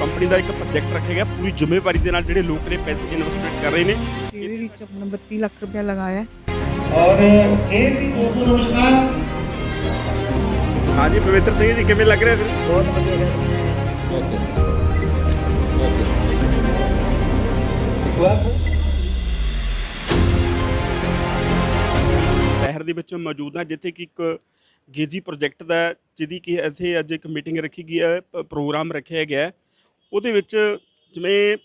Company ਦਾ ਇੱਕ project ਰੱਖਿਆ ਗਿਆ ਪੂਰੀ ਜ਼ਿੰਮੇਵਾਰੀ ਦੇ ਨਾਲ ਜਿਹੜੇ ਲੋਕ ਨੇ ਪੈਸੇ ਇਨਵੈਸਟਮੈਂਟ ਕਰ ਰਹੇ ਨੇ। ਇਹਦੇ ਵਿੱਚ ਆਪਣਾ 32 ਲੱਖ ਰੁਪਏ ਲਗਾਇਆ। ਔਰ ਇਹ ਵੀ ਦੋਸਤੋ ਨਮਸਕਾਰ। ਹਾਂਜੀ ਪਵਿੱਤਰ ਸਿੰਘ ਜੀ ਕਿਵੇਂ ਲੱਗ ਰਿਹਾ ਫਿਰ? ਬਹੁਤ ਵਧੀਆ ਹੈ ਸ਼ਹਿਰ ਦੇ ਵਿੱਚ ਮੌਜੂਦ ਹਾਂ ਜਿੱਥੇ ਕਿ ਇੱਕ ਗੇਜੀ ਪ੍ਰੋਜੈਕਟ ਦਾ ਜਿਹਦੀ ਕਿ ਇੱਥੇ ਅੱਜ ਇੱਕ ਮੀਟਿੰਗ ਰੱਖੀ ਗਈ ਹੈ ਪ੍ਰੋਗਰਾਮ ਰੱਖਿਆ ਗਿਆ ਹੈ। ਉਹਦੇ ਵਿੱਚ ਜਿਵੇਂ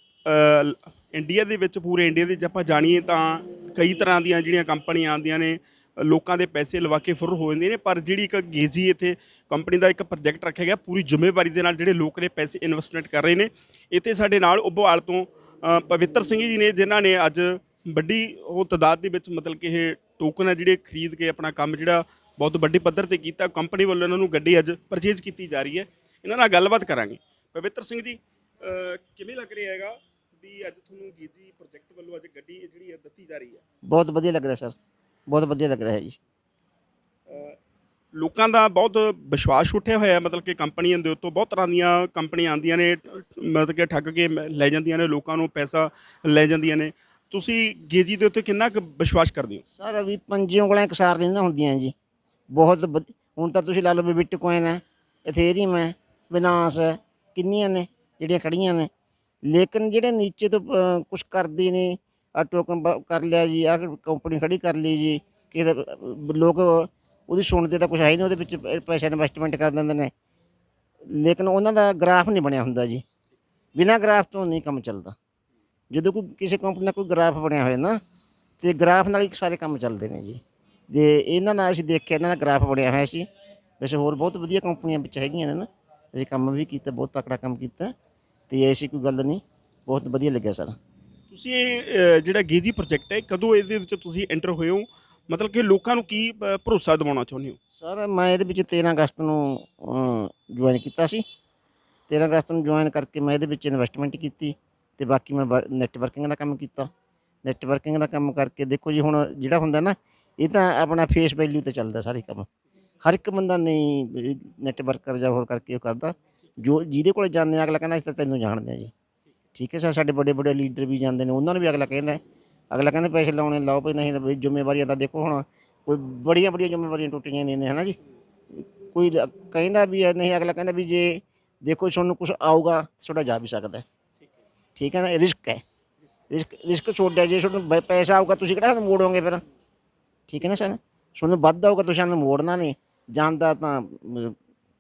ਇੰਡੀਆ ਦੇ ਵਿੱਚ, ਪੂਰੇ ਇੰਡੀਆ ਦੇ ਜੇ ਆਪਾਂ ਜਾਣੀਏ ਤਾਂ ਕਈ ਤਰ੍ਹਾਂ ਦੀਆਂ ਜਿਹੜੀਆਂ ਕੰਪਨੀਆਂ ਆਉਂਦੀਆਂ ਨੇ, ਲੋਕਾਂ ਦੇ ਪੈਸੇ ਲਵਾ ਕੇ ਫੁਰ ਹੋ ਜਾਂਦੇ ਨੇ, ਪਰ ਜਿਹੜੀ ਇੱਕ ਗੇਜੀ ਇੱਥੇ ਕੰਪਨੀ ਦਾ ਇੱਕ ਪ੍ਰੋਜੈਕਟ ਰੱਖਿਆ ਗਿਆ, ਪੂਰੀ ਜ਼ਿੰਮੇਵਾਰੀ ਦੇ ਨਾਲ ਜਿਹੜੇ ਲੋਕ ਨੇ ਪੈਸੇ ਇਨਵੈਸਟਮੈਂਟ ਕਰ ਰਹੇ ਨੇ, ਇੱਥੇ ਸਾਡੇ ਨਾਲ ਉਭਵਾਲ ਤੋਂ ਪਵਿੱਤਰ ਸਿੰਘ ਜੀ ਨੇ, ਜਿਨ੍ਹਾਂ ਨੇ ਅੱਜ ਵੱਡੀ ਉਹ ਤਦਾਦ ਦੇ ਵਿੱਚ ਮਤਲਬ ਕਿ ਇਹ ਟੋਕਨ ਹੈ ਜਿਹੜੇ ਖਰੀਦ ਕੇ ਆਪਣਾ ਕੰਮ ਜਿਹੜਾ ਬਹੁਤ ਵੱਡੀ ਪੱਧਰ ਤੇ ਕੀਤਾ ਕੰਪਨੀ ਵੱਲੋਂ ਇਹਨਾਂ ਨੂੰ ਗੱਡੀ ਅੱਜ ਪਰਚੇਜ਼ ਕੀਤੀ ਜਾ ਰਹੀ ਹੈ। ਇਹਨਾਂ ਨਾਲ ਗੱਲਬਾਤ ਕਰਾਂਗੇ। ਪਵਿੱਤਰ ਸਿੰਘ ਜੀ ਕਿਵੇਂ ਲੱਗ ਰਿਹਾ ਹੈਗਾ ਵੀ ਅੱਜ ਤੁਹਾਨੂੰ ਗੀਜੀ ਪ੍ਰੋਜੈਕਟ ਵੱਲੋਂ ਅੱਜ ਗੱਡੀ ਜਿਹੜੀ ਹੈ ਦਿੱਤੀ ਜਾ ਰਹੀ ਹੈ? ਬਹੁਤ ਵਧੀਆ ਲੱਗ ਰਿਹਾ ਸਰ ਬਹੁਤ ਵਧੀਆ ਲੱਗ ਰਿਹਾ ਹੈ ਜੀ। ਲੋਕਾਂ ਦਾ ਬਹੁਤ ਵਿਸ਼ਵਾਸ ਉੱਠਿਆ ਹੋਇਆ ਹੈ ਮਤਲਬ ਕਿ ਕੰਪਨੀਆਂ ਦੇ ਉੱਤੋਂ ਬਹੁਤ ਤਰ੍ਹਾਂ ਦੀਆਂ ਕੰਪਨੀਆਂ ਆਉਂਦੀਆਂ ਨੇ ਮਤਲਬ ਕਿ ਠੱਗ ਕੇ ਲੈ ਜਾਂਦੀਆਂ ਨੇ ਲੋਕਾਂ ਨੂੰ ਪੈਸਾ ਲੈ ਜਾਂਦੀਆਂ ਨੇ। ਤੁਸੀਂ ਗੇਜੀ ਦੇ ਉੱਤੇ ਕਿੰਨਾ ਕੁ ਵਿਸ਼ਵਾਸ ਕਰਦੇ ਹੋ? ਸਰ ਅਭੀ ਪੰਜੇ ਉਂਗਲਾਂ ਇਕਸਾਰ ਨਹੀਂ ਨਾ ਹੁੰਦੀਆਂ ਜੀ। ਬਹੁਤ ਵਧ- ਹੁਣ ਤਾਂ ਤੁਸੀਂ ਲਾ ਲਓ ਵੀ ਬਿਟਕੋਇਨ ਹੈ ਇਥੇਰੀਅਮ ਹੈ ਬਿਨਾਂਸ ਹੈ ਕਿੰਨੀਆਂ ਨੇ? ਜਿਹੜੀਆਂ ਖੜੀਆਂ ਨੇ। ਲੇਕਿਨ ਜਿਹੜੇ ਨੀਚੇ ਤੋਂ ਕੁਝ ਕਰਦੇ ਨੇ ਆ ਟੋਕਨ ਕਰ ਲਿਆ ਜੀ ਆ ਕੰਪਨੀ ਖੜੀ ਕਰ ਲਈ ਜੀ, ਕਿਸੇ ਲੋਕ ਉਹਦੀ ਸੁਣਦੇ ਤਾਂ ਕੁਝ ਹੈ ਹੀ ਨਹੀਂ, ਉਹਦੇ ਵਿੱਚ ਪੈਸਾ ਇਨਵੈਸਟਮੈਂਟ ਕਰ ਦਿੰਦੇ ਨੇ। ਲੇਕਿਨ ਉਹਨਾਂ ਦਾ ਗ੍ਰਾਫ ਨਹੀਂ ਬਣਿਆ ਹੁੰਦਾ ਜੀ। ਬਿਨਾਂ ਗ੍ਰਾਫ ਤੋਂ ਨਹੀਂ ਕੰਮ ਚੱਲਦਾ। ਜਦੋਂ ਕੋਈ, ਕਿਸੇ ਕੰਪਨੀ ਦਾ ਕੋਈ ਗ੍ਰਾਫ ਬਣਿਆ ਹੋਇਆ ਨਾ, ਤੇ ਗ੍ਰਾਫ ਨਾਲ ਹੀ ਸਾਰੇ ਕੰਮ ਚੱਲਦੇ ਨੇ ਜੀ। ਤੇ ਇਹਨਾਂ ਨਾਲ ਅਸੀਂ ਦੇਖਿਆ, ਇਹਨਾਂ ਦਾ ਗ੍ਰਾਫ ਬਣਿਆ ਹੋਇਆ ਸੀ। ਵੈਸੇ ਹੋਰ ਬਹੁਤ ਵਧੀਆ ਕੰਪਨੀਆਂ ਵਿੱਚ ਹੈਗੀਆਂ ਨੇ ਨਾ। ਅਸੀਂ ਕੰਮ ਵੀ ਕੀਤਾ, ਬਹੁਤ ਤਕੜਾ ਕੰਮ ਕੀਤਾ। ਤੇ ਐਸੀ ਕੋਈ ਗੱਲ ਨਹੀਂ ਬਹੁਤ ਵਧੀਆ ਲੱਗਿਆ ਸਰ। ਤੁਸੀਂ ਇਹ ਜਿਹੜਾ ਗੇਜੀ ਪ੍ਰੋਜੈਕਟ ਹੈ ਕਦੋਂ ਇਹਦੇ ਵਿੱਚ ਤੁਸੀਂ ਐਂਟਰ ਹੋਏ ਹੋ? ਮਤਲਬ ਕਿ ਲੋਕਾਂ ਨੂੰ ਕੀ ਭਰੋਸਾ ਦਿਵਾਉਣਾ ਚਾਹੁੰਦੇ ਹੋ? ਸਰ ਮੈਂ ਇਹਦੇ ਵਿੱਚ 13 ਅਗਸਤ ਨੂੰ ਜੁਆਇਨ ਕੀਤਾ ਸੀ। 13 ਅਗਸਤ ਨੂੰ ਜੁਆਇਨ ਕਰਕੇ ਮੈਂ ਇਹਦੇ ਵਿੱਚ ਇਨਵੈਸਟਮੈਂਟ ਕੀਤੀ ਤੇ ਬਾਕੀ ਮੈਂ ਨੈਟਵਰਕਿੰਗ ਦਾ ਕੰਮ ਕੀਤਾ। ਨੈਟਵਰਕਿੰਗ ਦਾ ਕੰਮ ਕਰਕੇ ਦੇਖੋ ਜੀ ਹੁਣ ਜਿਹੜਾ ਹੁੰਦਾ ਨਾ ਇਹ ਤਾਂ ਆਪਣਾ ਫੇਸ ਵੈਲਿਊ ਤੇ ਚੱਲਦਾ ਸਾਰੇ ਕੰਮ। ਹਰ ਇੱਕ ਬੰਦਾ ਨਹੀਂ ਨੈਟਵਰਕਰ ਜਾਂ ਹੋਰ ਕਰਕੇ ਉਹ ਕਰਦਾ। ਜੋ ਜਿਹਦੇ ਕੋਲ ਜਾਂਦੇ ਆ, ਅਗਲਾ ਕਹਿੰਦਾ, ਅਸੀਂ ਤਾਂ ਤੈਨੂੰ ਜਾਣਦੇ ਆ ਜੀ। ਠੀਕ ਹੈ ਸਰ ਸਾਡੇ ਵੱਡੇ ਵੱਡੇ ਲੀਡਰ ਵੀ ਜਾਂਦੇ ਨੇ, ਉਹਨਾਂ ਨੂੰ ਵੀ ਅਗਲਾ ਕਹਿੰਦਾ ਅਗਲਾ ਕਹਿੰਦਾ, ਪੈਸੇ ਲਾਉਣੇ ਲਾਓ ਪਈ ਨਹੀਂ ਤਾਂ ਜ਼ਿੰਮੇਵਾਰੀਆਂ ਤਾਂ ਦੇਖੋ ਹੁਣ, ਕੋਈ ਬੜੀਆਂ ਬੜੀਆਂ ਜ਼ਿੰਮੇਵਾਰੀਆਂ ਟੁੱਟੀਆਂ ਨੇ ਹੈ ਨਾ ਜੀ? ਕੋਈ ਕਹਿੰਦਾ ਵੀ ਨਹੀਂ, ਅਗਲਾ ਕਹਿੰਦਾ ਵੀ ਜੇ ਦੇਖੋ ਤੁਹਾਨੂੰ ਕੁਝ ਆਊਗਾ, ਤੁਹਾਡਾ ਜਾ ਵੀ ਸਕਦਾ ਠੀਕ ਹੈ ਨਾ ਰਿਸਕ ਹੈ। ਰਿਸਕ ਰਿਸਕ ਛੋੜਿਆ ਜੇ ਤੁਹਾਨੂੰ ਪੈਸਾ ਆਊਗਾ, ਤੁਸੀਂ ਕਿਹੜਾ ਸਾਨੂੰ ਮੋੜੋਗੇ ਫਿਰ? ਠੀਕ ਹੈ ਨਾ, ਸਰ? ਤੁਹਾਨੂੰ ਵੱਧ ਆਊਗਾ, ਤੁਸੀਂ ਸਾਨੂੰ ਮੋੜਨਾ ਨਹੀਂ। ਜਾਂਦਾ ਤਾਂ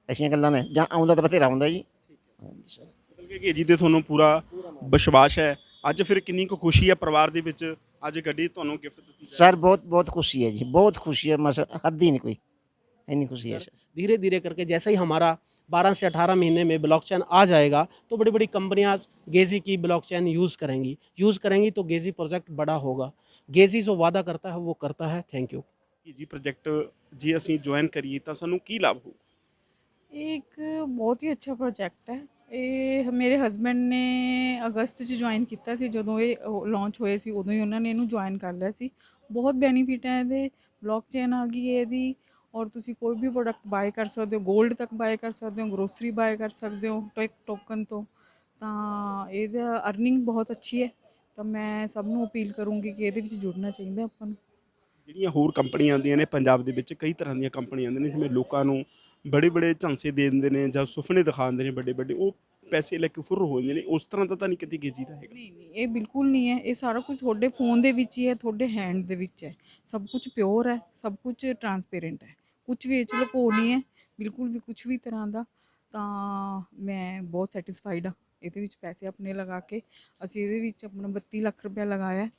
ਐਸੀਆਂ ਗੱਲਾਂ ਨੇ ਜਾਂ ਆਉਂਦਾ ਤਾਂ ਬਥੇਰਾ ਹੁੰਦਾ ਜੀ ਹਾਂਜੀ ਸਰ ਮਤਲਬ ਕਿ ਗੇਜੀ ਤੇ ਤੁਹਾਨੂੰ ਪੂਰਾ ਵਿਸ਼ਵਾਸ ਹੈ ਅੱਜ ਫਿਰ ਕਿੰਨੀ ਕੁ ਖੁਸ਼ੀ ਹੈ ਪਰਿਵਾਰ ਦੇ ਵਿੱਚ ਅੱਜ ਗੱਡੀ ਤੁਹਾਨੂੰ ਗਿਫਟ ਦਿੱਤੀ ਜਾ सर बहुत बहुत खुशी है जी बहुत खुशी है मस हद ही नहीं कोई इतनी खुशी है सर धीरे धीरे करके जैसे ही हमारा 12 से 18 महीने में ब्लॉकचेन आ जाएगा तो बड़ी बड़ी कंपनियां गेजी की ब्लॉकचेन यूज़ करेंगी यूज़ करेंगी तो गेजी प्रोजेक्ट बड़ा होगा गेजी जो वादा करता है वो करता है थैंक यू ਗੇਜੀ ਪ੍ਰੋਜੈਕਟ ਜੇ ਅਸੀਂ ਜੁਆਇਨ ਕਰੀਏ ਤਾਂ ਸਾਨੂੰ ਕੀ ਲਾਭ ਹੋਊ ਇਹ ਇੱਕ ਬਹੁਤ ਹੀ ਅੱਛਾ ਪ੍ਰੋਜੈਕਟ ਹੈ ਇਹ ਮੇਰੇ ਹਸਬੰਡ ਨੇ ਅਗਸਤ 'ਚ ਜੁਆਇਨ ਕੀਤਾ ਸੀ ਜਦੋਂ ਇਹ ਲਾਂਚ ਹੋਏ ਸੀ ਉਦੋਂ ਹੀ ਉਹਨਾਂ ਨੇ ਇਹਨੂੰ ਜੁਆਇਨ ਕਰ ਲਿਆ ਸੀ ਬਹੁਤ ਬੈਨੀਫਿਟ ਹੈ ਇਹਦੇ ਬਲੌਕਚੇਨ ਆ ਗਈ ਹੈ ਇਹਦੀ ਔਰ ਤੁਸੀਂ ਕੋਈ ਵੀ ਪ੍ਰੋਡਕਟ ਬਾਏ ਕਰ ਸਕਦੇ ਹੋ 골ਡ ਤੱਕ ਬਾਏ ਕਰ ਸਕਦੇ ਹੋ ਗਰੋਸਰੀ ਬਾਏ ਕਰ ਸਕਦੇ ਹੋ ਟੈਕ ਟੋਕਨ ਤੋਂ ਤਾਂ ਇਹਦਾ ਅਰਨਿੰਗ ਬਹੁਤ ਅੱਛੀ ਹੈ ਤਾਂ ਮੈਂ ਸਭ ਨੂੰ ਅਪੀਲ ਕਰੂੰਗੀ ਕਿ ਇਹਦੇ ਵਿੱਚ ਜੁੜਨਾ ਚਾਹੀਦਾ ਆਪਾਂ ਨੂੰ ਜਿਹੜੀਆਂ ਹੋਰ ਕੰਪਨੀਆਂ ਆਉਂਦੀਆਂ ਨੇ ਪੰਜਾਬ ਦੇ ਵਿੱਚ ਕਈ ਤਰ੍ਹਾਂ ਦੀਆਂ ਕੰਪਨੀਆਂ ਆਉਂਦੀਆਂ ਨੇ ਜਿਵੇਂ ਲੋਕਾਂ ਨੂੰ ਬੜੇ ਬੜੇ ਝਾਂਸੇ ਦੇ ਦਿੰਦੇ ਨੇ ਜਾਂ ਸੁਪਨੇ ਦਿਖਾਉਂਦੇ ਨੇ ਵੱਡੇ ਵੱਡੇ ਉਹ ਪੈਸੇ ਲੈ ਕੇ ਫੁਰ ਹੋ ਜਾਂਦੇ ਨੇ ਉਸ ਤਰ੍ਹਾਂ ਦਾ ਤਾਂ ਨਹੀਂ ਕਿਤੇ ਗੇਜੀ ਦਾ ਹੈਗਾ। ਨਹੀਂ ਨਹੀਂ ਇਹ ਬਿਲਕੁਲ ਨਹੀਂ ਹੈ ਇਹ ਸਾਰਾ ਕੁਝ ਤੁਹਾਡੇ ਫੋਨ ਦੇ ਵਿੱਚ ਹੀ ਹੈ ਤੁਹਾਡੇ ਹੈਂਡ ਦੇ ਵਿੱਚ ਹੈ। ਸਭ ਕੁਝ ਪਿਓਰ ਹੈ ਸਭ ਕੁਝ ਟਰਾਂਸਪੇਰੈਂਟ ਹੈ। ਕੁਝ ਵੀ ਇਹ 'ਚ ਲੁਕੋ ਨਹੀਂ ਹੈ ਬਿਲਕੁਲ ਵੀ ਕੁਝ ਵੀ ਤਰ੍ਹਾਂ ਦਾ ਤਾਂ ਮੈਂ ਬਹੁਤ ਸੈਟੀਸਫਾਈਡ ਹਾਂ ਇਹਦੇ ਵਿੱਚ ਪੈਸੇ ਆਪਣੇ ਲਗਾ ਕੇ ਅਸੀਂ ਇਹਦੇ ਵਿੱਚ ਆਪਣਾ 32 ਲੱਖ ਰੁਪਇਆ ਲਗਾਇਆ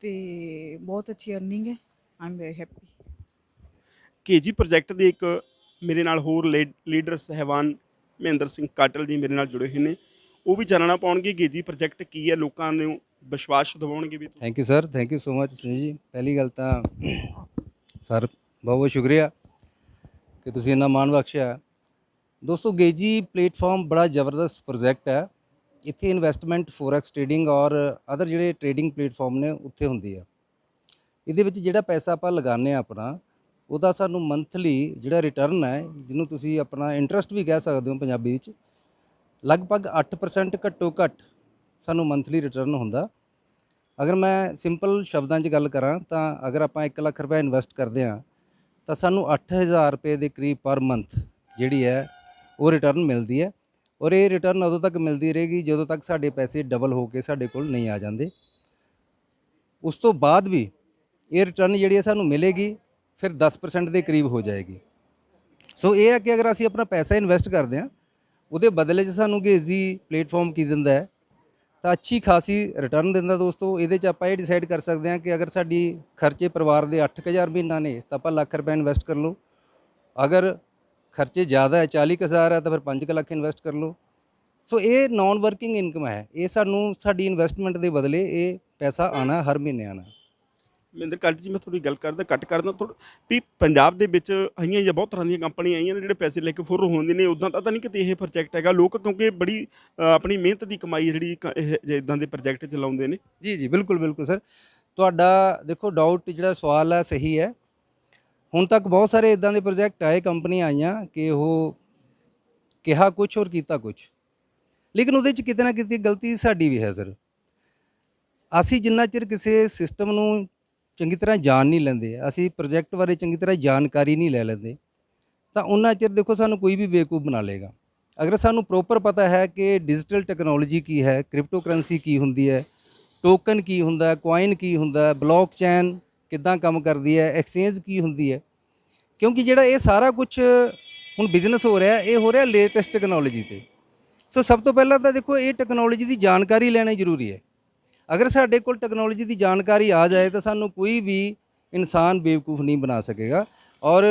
ਤੇ ਬਹੁਤ ਅੱਛੀ ਅਰਨਿੰਗ ਹੈ I am very happy KG project ਦੇ ਇੱਕ ਮੇਰੇ ਨਾਲ ਹੋਰ ਲੇ- ਲੀਡਰ ਸਹਿਬਾਨ ਮਹਿੰਦਰ ਸਿੰਘ ਕਾਟਲ ਜੀ ਮੇਰੇ ਨਾਲ ਜੁੜੇ ਹੋਏ ਨੇ। ਉਹ ਵੀ ਜਾਣਨਾ ਪਾਉਣਗੇ ਗੇਜੀ ਪ੍ਰੋਜੈਕਟ ਕੀ ਹੈ, ਲੋਕਾਂ ਨੂੰ ਵਿਸ਼ਵਾਸ ਦਿਵਾਉਣਗੇ ਵੀ thank you sir thank you so much Sunil ji. ਪਹਿਲੀ ਗੱਲ ਤਾਂ ਸਰ, ਬਹੁਤ ਬਹੁਤ ਸ਼ੁਕਰੀਆ ਕਿ ਤੁਸੀਂ ਇੰਨਾ ਮਾਣ ਬਖਸ਼ਿਆ। ਦੋਸਤੋ, ਗੇਜੀ ਪਲੇਟਫਾਰਮ ਬੜਾ ਜ਼ਬਰਦਸਤ ਪ੍ਰੋਜੈਕਟ ਹੈ। ਇੱਥੇ ਇਨਵੈਸਟਮੈਂਟ ਫੋਰੈਕਸ ਟ੍ਰੇਡਿੰਗ ਔਰ ਅਦਰ ਜਿਹੜੇ ਟ੍ਰੇਡਿੰਗ ਪਲੇਟਫਾਰਮ ਨੇ, ਉੱਥੇ ਹੁੰਦੀ ਆ। ਇਹਦੇ ਵਿੱਚ ਜਿਹੜਾ ਪੈਸਾ ਆਪਾਂ ਲਗਾਉਂਦੇ ਆ ਆਪਣਾ ਉਹਦਾ ਸਾਨੂੰ ਮੰਥਲੀ ਜਿਹੜਾ ਰਿਟਰਨ ਹੈ, ਜਿਹਨੂੰ ਤੁਸੀਂ ਆਪਣਾ ਇੰਟਰਸਟ ਵੀ ਕਹਿ ਸਕਦੇ ਹੋ ਪੰਜਾਬੀ ਵਿੱਚ, ਲਗਭਗ 8% ਘੱਟੋ ਘੱਟ ਸਾਨੂੰ ਮੰਥਲੀ ਰਿਟਰਨ ਹੁੰਦਾ। ਅਗਰ ਮੈਂ ਸਿੰਪਲ ਸ਼ਬਦਾਂ 'ਚ ਗੱਲ ਕਰਾਂ, ਤਾਂ ਅਗਰ ਆਪਾਂ 1 ਲੱਖ ਰੁਪਏ ਇਨਵੈਸਟ ਕਰਦੇ ਹਾਂ, ਤਾਂ ਸਾਨੂੰ 8000 ਰੁਪਏ ਦੇ ਕਰੀਬ ਪਰ ਮੰਥ ਜਿਹੜੀ ਹੈ, ਉਹ ਰਿਟਰਨ ਮਿਲਦੀ ਹੈ। ਔਰ ਇਹ ਰਿਟਰਨ ਉਦੋਂ ਤੱਕ ਮਿਲਦੀ ਰਹੇਗੀ ਜਦੋਂ ਤੱਕ ਸਾਡੇ ਪੈਸੇ ਡਬਲ ਹੋ ਕੇ ਸਾਡੇ ਕੋਲ ਨਹੀਂ ਆ ਜਾਂਦੇ। ਉਸ ਤੋਂ ਬਾਅਦ ਵੀ ਇਹ ਰਿਟਰਨ ਜਿਹੜੀ ਹੈ ਸਾਨੂੰ ਮਿਲੇਗੀ। ਫਿਰ 10% ਦੇ ਕਰੀਬ ਹੋ ਜਾਏਗੀ। ਸੋ ਇਹ ਹੈ ਕਿ ਅਗਰ ਅਸੀਂ ਆਪਣਾ ਪੈਸਾ ਇਨਵੈਸਟ ਕਰਦੇ ਹਾਂ, ਉਹਦੇ ਬਦਲੇ 'ਚ ਸਾਨੂੰ ਗੇਜ਼ੀ ਪਲੇਟਫਾਰਮ ਕੀ ਦਿੰਦਾ ਹੈ? ਤਾਂ ਅੱਛੀ ਖਾਸੀ ਰਿਟਰਨ ਦਿੰਦਾ ਦੋਸਤੋ। ਇਹਦੇ 'ਚ ਆਪਾਂ ਇਹ ਡਿਸਾਈਡ ਕਰ ਸਕਦੇ ਹਾਂ ਕਿ ਅਗਰ ਸਾਡੀ ਖਰਚੇ ਪਰਿਵਾਰ ਦੇ 8000 ਮਹੀਨਾ ਨੇ, ਤਾਂ ਆਪਾਂ ਲੱਖ ਰੁਪਏ ਇਨਵੈਸਟ ਕਰ ਲਓ। ਅਗਰ ਖਰਚੇ ਜ਼ਿਆਦਾ ਹੈ 40000 ਹੈ, ਤਾਂ ਫਿਰ 5 ਲੱਖ ਇਨਵੈਸਟ ਕਰ ਲਓ। ਸੋ ਇਹ ਨਾਨ ਵਰਕਿੰਗ ਇਨਕਮ ਹੈ। ਇਹ ਸਾਨੂੰ ਸਾਡੀ ਇਨਵੈਸਟਮੈਂਟ ਦੇ ਬਦਲੇ ਇਹ ਪੈਸਾ ਆਣਾ ਹਰ ਮਹੀਨੇ ਆਣਾ ਮਹਿੰਦਰ ਕਾਲਟ ਜੀ, ਮੈਂ ਥੋੜੀ ਗੱਲ ਕਰਦਾ ਕੱਟ ਕਰਦਾ ਥੋੜਾ ਵੀ ਪੰਜਾਬ ਦੇ ਵਿੱਚ ਆਈਆਂ ਜਾਂ ਬਹੁਤ ਤਰ੍ਹਾਂ ਦੀਆਂ ਕੰਪਨੀਆਂ ਆਈਆਂ ਨੇ ਜਿਹੜੇ ਪੈਸੇ ਲੈ ਕੇ ਫੁਰ ਹੁੰਦੇ ਨੇ ਉਦਾਂ ਤਾਂ ਨਹੀਂ ਕਿਤੇ ਇਹ ਪ੍ਰੋਜੈਕਟ ਹੈਗਾ ਲੋਕ, ਕਿਉਂਕਿ ਬੜੀ ਆਪਣੀ ਮਿਹਨਤ ਦੀ ਕਮਾਈ ਜਿਹੜੀ ਕ- ਇਹ ਜੇ ਇਦਾਂ ਦੇ ਪ੍ਰੋਜੈਕਟ ਚਲਾਉਂਦੇ ਨੇ। ਜੀ ਜੀ, ਬਿਲਕੁਲ ਬਿਲਕੁਲ ਸਰ। ਤੁਹਾਡਾ ਦੇਖੋ ਡਾਊਟ ਜਿਹੜਾ ਸਵਾਲ ਹੈ, ਸਹੀ ਹੈ। ਹੁਣ ਤੱਕ ਬਹੁਤ ਸਾਰੇ ਇਦਾਂ ਦੇ ਪ੍ਰੋਜੈਕਟ ਆਏ, ਕੰਪਨੀਆਂ ਆਈਆਂ ਕਿ ਉਹ ਕਿਹਾ ਕੁਝ ਔਰ ਕੀਤਾ ਕੁਝ ਲੇਕਿਨ ਉਹਦੇ 'ਚ ਕਿਤੇ ਨਾ ਕਿਤੇ ਗਲਤੀ ਸਾਡੀ ਵੀ ਹੈ, ਸਰ। ਅਸੀਂ ਜਿੰਨਾ ਚਿਰ ਕਿਸੇ ਸਿਸਟਮ ਨੂੰ ਚੰਗੀ ਤਰ੍ਹਾਂ ਜਾਣ ਨਹੀਂ ਲੈਂਦੇ। ਅਸੀਂ ਪ੍ਰੋਜੈਕਟ ਬਾਰੇ ਚੰਗੀ ਤਰ੍ਹਾਂ ਜਾਣਕਾਰੀ ਨਹੀਂ ਲੈ ਲੈਂਦੇ। ਤਾਂ ਉਹਨਾਂ ਚਿਰ ਦੇਖੋ ਸਾਨੂੰ ਕੋਈ ਵੀ ਬੇਵਕੂਫ ਬਣਾ ਲੇਗਾ ਅਗਰ ਸਾਨੂੰ ਪ੍ਰੋਪਰ ਪਤਾ ਹੈ ਕਿ ਡਿਜੀਟਲ ਟੈਕਨੋਲੋਜੀ ਕੀ ਹੈ ਕ੍ਰਿਪਟੋ ਕਰੰਸੀ ਕੀ ਹੁੰਦੀ ਹੈ ਟੋਕਨ ਕੀ ਹੁੰਦਾ ਹੈ ਕੀ ਹੁੰਦਾ ਹੈ ਬਲੌਕਚੇਨ ਕਿੱਦਾਂ ਕੰਮ ਕਰਦੀ ਹੈ ਐਕਸਚੇਂਜ ਕੀ ਹੁੰਦੀ ਹੈ, ਕਿਉਂਕਿ ਜਿਹੜਾ ਇਹ ਸਾਰਾ ਕੁਝ ਹੁਣ ਬਿਜ਼ਨਸ ਹੋ ਰਿਹਾ, ਇਹ ਹੋ ਰਿਹਾ ਲੇਟੈਸਟ ਟੈਕਨੋਲੋਜੀ ਤੇ। ਸੋ ਸਭ ਤੋਂ ਪਹਿਲਾਂ ਤਾਂ ਦੇਖੋ ਇਹ ਟੈਕਨੋਲੋਜੀ ਦੀ ਜਾਣਕਾਰੀ ਲੈਣੀ ਜ਼ਰੂਰੀ ਹੈ। ਅਗਰ ਸਾਡੇ ਕੋਲ ਟੈਕਨੋਲੋਜੀ ਦੀ ਜਾਣਕਾਰੀ ਆ ਜਾਏ ਤਾਂ ਸਾਨੂੰ ਕੋਈ ਵੀ ਇਨਸਾਨ ਬੇਵਕੂਫ ਨਹੀਂ ਬਣਾ ਸਕੇਗਾ। ਔਰ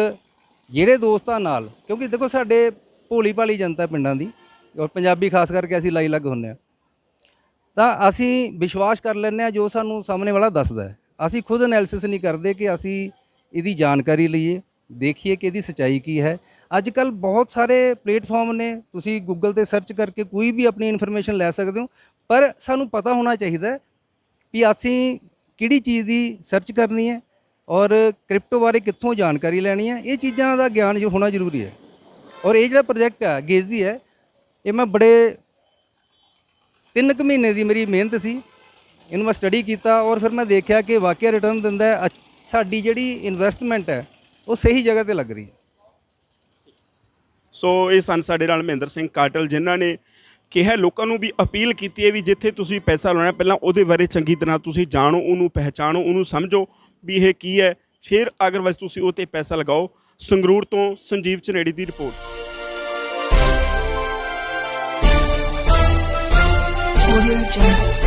ਜਿਹੜੇ ਦੋਸਤਾਂ ਨਾਲ, ਕਿਉਂਕਿ ਦੇਖੋ ਸਾਡੇ ਭੋਲੀ ਭਾਲੀ ਜਨਤਾ ਪਿੰਡਾਂ ਦੀ, ਔਰ ਪੰਜਾਬੀ ਖਾਸ ਕਰਕੇ ਅਸੀਂ ਲਾਈ ਲੱਗ ਹੁੰਨੇ ਆ ਤਾਂ ਅਸੀਂ ਵਿਸ਼ਵਾਸ ਕਰ ਲੈਂਦੇ ਆ ਜੋ ਸਾਨੂੰ ਸਾਹਮਣੇ ਵਾਲਾ ਦੱਸਦਾ ਹੈ। ਅਸੀਂ ਖੁਦ ਐਨਾਲਿਸਿਸ ਨਹੀਂ ਕਰਦੇ ਕਿ ਅਸੀਂ ਇਹਦੀ ਜਾਣਕਾਰੀ ਲਈਏ, ਦੇਖੀਏ ਕਿ ਇਹਦੀ ਸਚਾਈ ਕੀ ਹੈ। ਅੱਜ ਕੱਲ ਬਹੁਤ ਸਾਰੇ ਪਲੇਟਫਾਰਮ ਨੇ, ਤੁਸੀਂ ਗੂਗਲ ਤੇ ਸਰਚ ਕਰਕੇ ਕੋਈ ਵੀ ਆਪਣੀ ਇਨਫੋਰਮੇਸ਼ਨ ਲੈ ਸਕਦੇ ਹੋ, ਪਰ ਸਾਨੂੰ ਪਤਾ ਹੋਣਾ ਚਾਹੀਦਾ ਵੀ ਅਸੀਂ ਕਿਹੜੀ ਚੀਜ਼ ਦੀ ਸਰਚ ਕਰਨੀ ਹੈ ਔਰ ਕ੍ਰਿਪਟੋ ਬਾਰੇ ਕਿੱਥੋਂ ਜਾਣਕਾਰੀ ਲੈਣੀ ਹੈ, ਇਹ ਚੀਜ਼ਾਂ ਦਾ ਗਿਆਨ ਜੋ ਹੋਣਾ ਜ਼ਰੂਰੀ ਹੈ। ਔਰ ਇਹ ਜਿਹੜਾ ਪ੍ਰੋਜੈਕਟ ਹੈ, ਗੇਜ਼ੀ ਹੈ, ਇਹ ਮੈਂ ਬੜੇ ਤਿੰਨ ਕੁ ਮਹੀਨੇ ਦੀ ਮੇਰੀ ਮਿਹਨਤ ਸੀ, ਇਹਨੂੰ ਮੈਂ ਸਟੱਡੀ ਕੀਤਾ ਔਰ ਫਿਰ ਮੈਂ ਦੇਖਿਆ ਕਿ ਵਾਕਿਆ ਰਿਟਰਨ ਦਿੰਦਾ ਹੈ ਸਾਡੀ ਜਿਹੜੀ ਇਨਵੈਸਟਮੈਂਟ ਹੈ, ਉਹ ਸਹੀ ਜਗ੍ਹਾ ਤੇ ਲੱਗ ਰਹੀ ਹੈ। ਸੋ ਇਹ ਸਨ ਸਾਡੇ ਨਾਲ ਮਹਿੰਦਰ ਸਿੰਘ ਕਾਟਲ, ਜਿਨ੍ਹਾਂ ਨੇ ਕਿਹਾ ਲੋਕਾਂ ਨੂੰ ਵੀ ਅਪੀਲ ਕੀਤੀ ਹੈ ਵੀ ਜਿੱਥੇ ਤੁਸੀਂ ਪੈਸਾ ਲਾਉਣਾ, ਪਹਿਲਾਂ ਉਹਦੇ ਬਾਰੇ ਚੰਗੀ ਤਰ੍ਹਾਂ ਤੁਸੀਂ ਜਾਣੋ, ਉਹਨੂੰ ਪਹਿਚਾਣੋ, ਉਹਨੂੰ ਸਮਝੋ ਵੀ ਇਹ ਕੀ ਹੈ ਫਿਰ ਅਗਰ ਵਸ ਤੁਸੀਂ ਉਹ ਤੇ ਪੈਸਾ ਲਗਾਓ, ਸੰਗਰੂਰ ਤੋਂ ਸੰਜੀਵ ਚਨੇੜੀ ਦੀ ਰਿਪੋਰਟ Audio Jungle.